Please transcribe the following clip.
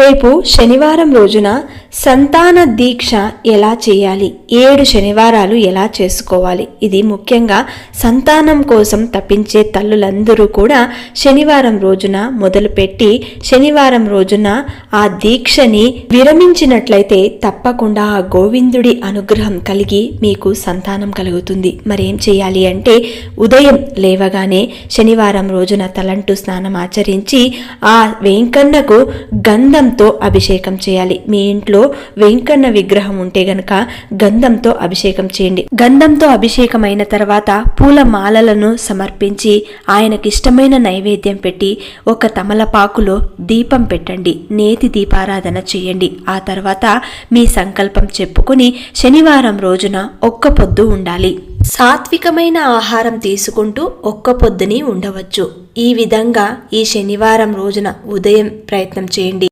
రేపు శనివారం రోజున సంతాన దీక్ష ఎలా చేయాలి? ఏడు శనివారాలు ఎలా చేసుకోవాలి? ఇది ముఖ్యంగా సంతానం కోసం తప్పించే తల్లులందరూ కూడా శనివారం రోజున మొదలుపెట్టి శనివారం రోజున ఆ దీక్షని విరమించినట్లయితే తప్పకుండా ఆ గోవిందుడి అనుగ్రహం కలిగి మీకు సంతానం కలుగుతుంది. మరేం చేయాలి అంటే ఉదయం లేవగానే శనివారం రోజున తలంటు స్నానం ఆచరించి ఆ వెంకన్నకు గంధంతో అభిషేకం చేయాలి. మీ ఇంట్లో వెంకన్న విగ్రహం ఉంటే గనక గంధంతో అభిషేకం చేయండి. గంధంతో అభిషేకం అయిన తర్వాత పూల మాలలను సమర్పించి ఆయనకిష్టమైన నైవేద్యం పెట్టి ఒక తమలపాకులో దీపం పెట్టండి. నేతి దీపారాధన చేయండి. ఆ తర్వాత మీ సంకల్పం చెప్పుకుని శనివారం రోజున ఒక్క పొద్దు ఉండాలి. సాత్వికమైన ఆహారం తీసుకుంటూ ఒక్క పొద్దుని ఉండవచ్చు. ఈ విధంగా ఈ శనివారం రోజున ఉదయం ప్రయత్నం చేయండి.